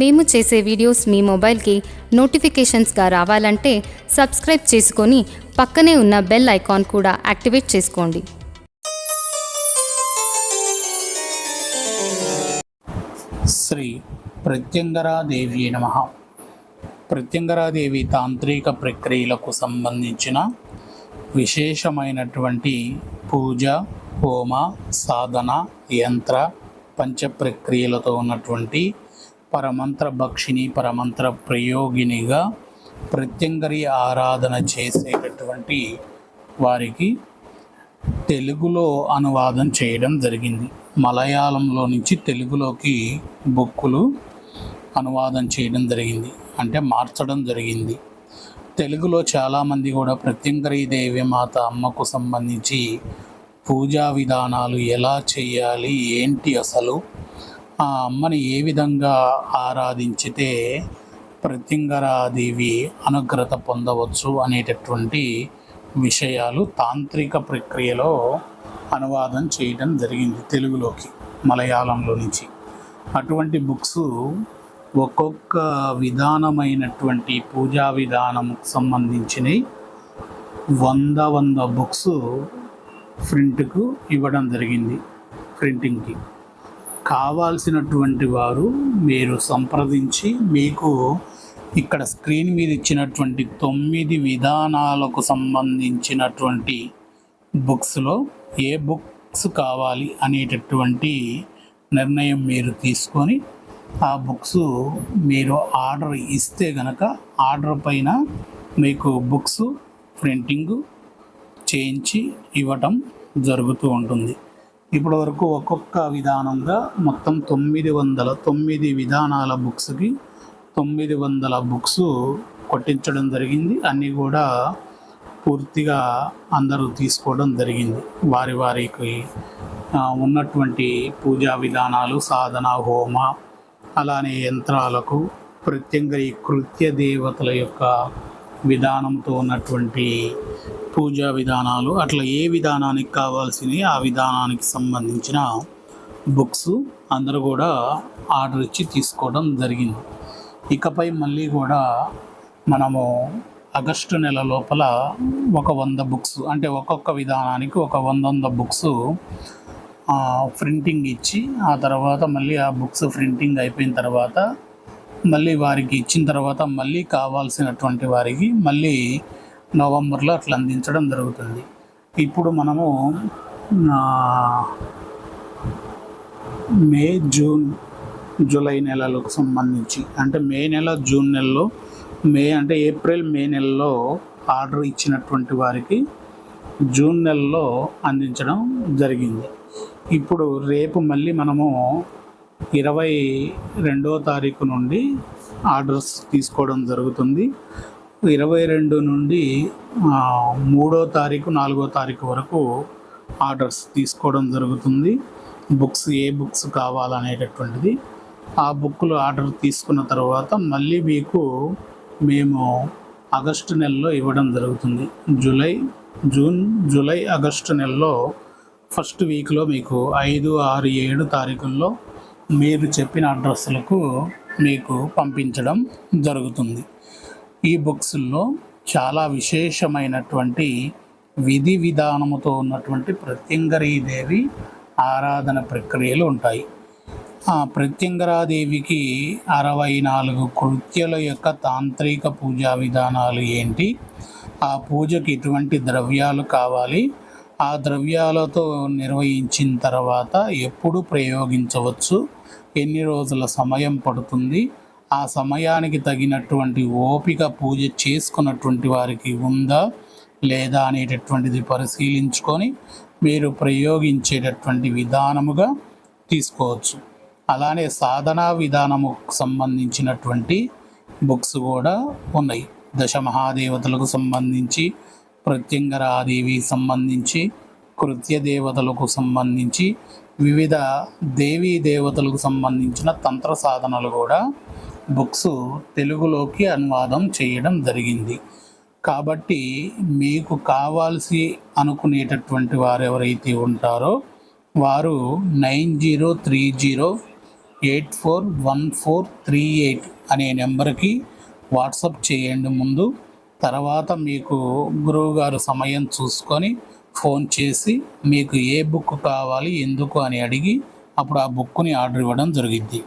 మేము చేసే వీడియోస్ మీ మొబైల్కి నోటిఫికేషన్స్గా రావాలంటే సబ్స్క్రైబ్ చేసుకొని పక్కనే ఉన్న బెల్ ఐకాన్ కూడా యాక్టివేట్ చేసుకోండి. శ్రీ ప్రత్యంగరాదేవి నమ. ప్రత్యంగరాదేవి తాంత్రిక ప్రక్రియలకు సంబంధించిన విశేషమైనటువంటి పూజ హోమ సాధన యంత్ర పంచ ప్రక్రియలతో ఉన్నటువంటి పరమంత్ర భక్షిణి పరమంత్ర ప్రయోగినిగా ప్రత్యంగరి ఆరాధన చేసేటటువంటి వారికి తెలుగులో అనువాదం చేయడం జరిగింది. మలయాళంలో నుంచి తెలుగులోకి బుక్కులు అనువాదం చేయడం జరిగింది. అంటే మార్చడం జరిగింది. తెలుగులో చాలామంది కూడా ప్రత్యంకరీ దేవి మాత అమ్మకు సంబంధించి పూజా విధానాలు ఎలా చేయాలి ఏంటి అసలు ఆ అమ్మని ఏ విధంగా ఆరాధించితే ప్రత్యంగరాదేవి అనుగ్రత పొందవచ్చు అనేటటువంటి విషయాలు తాంత్రిక ప్రక్రియలో అనువాదం చేయడం జరిగింది తెలుగులోకి మలయాళంలో నుంచి. అటువంటి బుక్స్ ఒక్కొక్క విధానమైనటువంటి పూజా విధానంకు సంబంధించినవి వంద వంద బుక్స్ ప్రింట్కు ఇవ్వడం జరిగింది ప్రింటింగ్కి. కావాల్సినటువంటి వారు మీరు సంప్రదించి మీకు ఇక్కడ స్క్రీన్ మీద ఇచ్చినటువంటి తొమ్మిది విధానాలకు సంబంధించినటువంటి బుక్స్లో ఏ బుక్స్ కావాలి అనేటటువంటి నిర్ణయం మీరు తీసుకొని ఆ బుక్స్ మీరు ఆర్డర్ ఇస్తే గనక ఆర్డర్ పైన మీకు బుక్స్ ప్రింటింగ్ చేయించి ఇవ్వటం జరుగుతూ ఉంటుంది. ఇప్పటి వరకు ఒక్కొక్క విధానంగా మొత్తం తొమ్మిది వందల తొమ్మిది విధానాల బుక్స్కి తొమ్మిది వందల బుక్స్ కొట్టించడం జరిగింది. అన్నీ కూడా పూర్తిగా అందరూ తీసుకోవడం జరిగింది. వారి వారికి ఉన్నటువంటి పూజా విధానాలు సాధన హోమ అలానే యంత్రాలకు ప్రత్యంగరి కృత్య దేవతల యొక్క విధానంతో ఉన్నటువంటి పూజా విధానాలు అట్లా ఏ విధానానికి కావాల్సినవి ఆ విధానానికి సంబంధించిన బుక్స్ అందరూ కూడా ఆర్డర్ ఇచ్చి తీసుకోవడం జరిగింది. ఇకపై మళ్ళీ కూడా మనము ఆగస్టు నెల లోపల ఒక వంద బుక్స్ అంటే ఒక్కొక్క విధానానికి ఒక వంద వంద బుక్స్ ప్రింటింగ్ ఇచ్చి ఆ తర్వాత మళ్ళీ ఆ బుక్స్ ప్రింటింగ్ అయిపోయిన తర్వాత మళ్ళీ వారికి ఇచ్చిన తర్వాత మళ్ళీ కావాల్సినటువంటి వారికి మళ్ళీ నవంబర్లో అట్లా అందించడం జరుగుతుంది. ఇప్పుడు మనము మే జూన్ జూలై నెలలకు సంబంధించి అంటే మే నెల జూన్ నెలలో మే అంటే ఏప్రిల్ మే నెలలో ఆర్డర్ ఇచ్చినటువంటి వారికి జూన్ నెలలో అందించడం జరిగింది. ఇప్పుడు రేపు మళ్ళీ మనము ఇరవై రెండో తారీఖు నుండి ఆర్డర్స్ తీసుకోవడం జరుగుతుంది. ఇరవై రెండు నుండి మూడో తారీఖు నాలుగో తారీఖు వరకు ఆర్డర్స్ తీసుకోవడం జరుగుతుంది. బుక్స్ ఏ బుక్స్ కావాలనేటటువంటిది. ఆ బుక్లు ఆర్డర్ తీసుకున్న తర్వాత మళ్ళీ మీకు మేము ఆగస్టు నెలలో ఇవ్వడం జరుగుతుంది. జూలై జూన్ జూలై ఆగస్టు నెలలో ఫస్ట్ వీక్లో మీకు ఐదు ఆరు ఏడు తారీఖుల్లో మీరు చెప్పిన అడ్రస్లకు మీకు పంపించడం జరుగుతుంది. ఈ బుక్స్లో చాలా విశేషమైనటువంటి విధి విధానముతో ఉన్నటువంటి ప్రత్యంగరీదేవి ఆరాధన ప్రక్రియలు ఉంటాయి. ఆ ప్రత్యంగరాదేవికి అరవై నాలుగు కృత్యల యొక్క తాంత్రిక పూజా విధానాలు ఏంటి? ఆ పూజకి ఎటువంటి ద్రవ్యాలు కావాలి? ఆ ద్రవ్యాలతో నిర్వహించిన తర్వాత ఎప్పుడు ప్రయోగించవచ్చు? ఎన్ని రోజుల సమయం పడుతుంది? ఆ సమయానికి తగినటువంటి ఓపిక పూజ చేసుకున్నటువంటి వారికి ఉందా? లేదా అనేటటువంటిది పరిశీలించుకొని మీరు ప్రయోగించేటటువంటి విధానముగా తీసుకోవచ్చు. అలానే సాధనా విధానముకు సంబంధించినటువంటి బుక్స్ కూడా ఉన్నాయి. దశ మహాదేవతలకు సంబంధించి ప్రత్యంగరాదేవి సంబంధించి కృత్య దేవతలకు సంబంధించి వివిధ దేవీ దేవతలకు సంబంధించిన తంత్ర సాధనలు కూడా బుక్స్ తెలుగులోకి అనువాదం చేయడం జరిగింది. కాబట్టి మీకు కావాల్సి అనుకునేటటువంటి వారు ఎవరైతే ఉంటారో వారు nine zero three zero eight four one four three eight అనే నెంబర్కి వాట్సప్ చేయండి ముందు. తర్వాత మీకు గురువుగారు సమయం చూసుకొని ఫోన్ చేసి మీకు ఏ బుక్ కావాలి ఎందుకు అని అడిగి అప్పుడు ఆ బుక్ని ఆర్డర్ ఇవ్వడం జరిగిద్ది.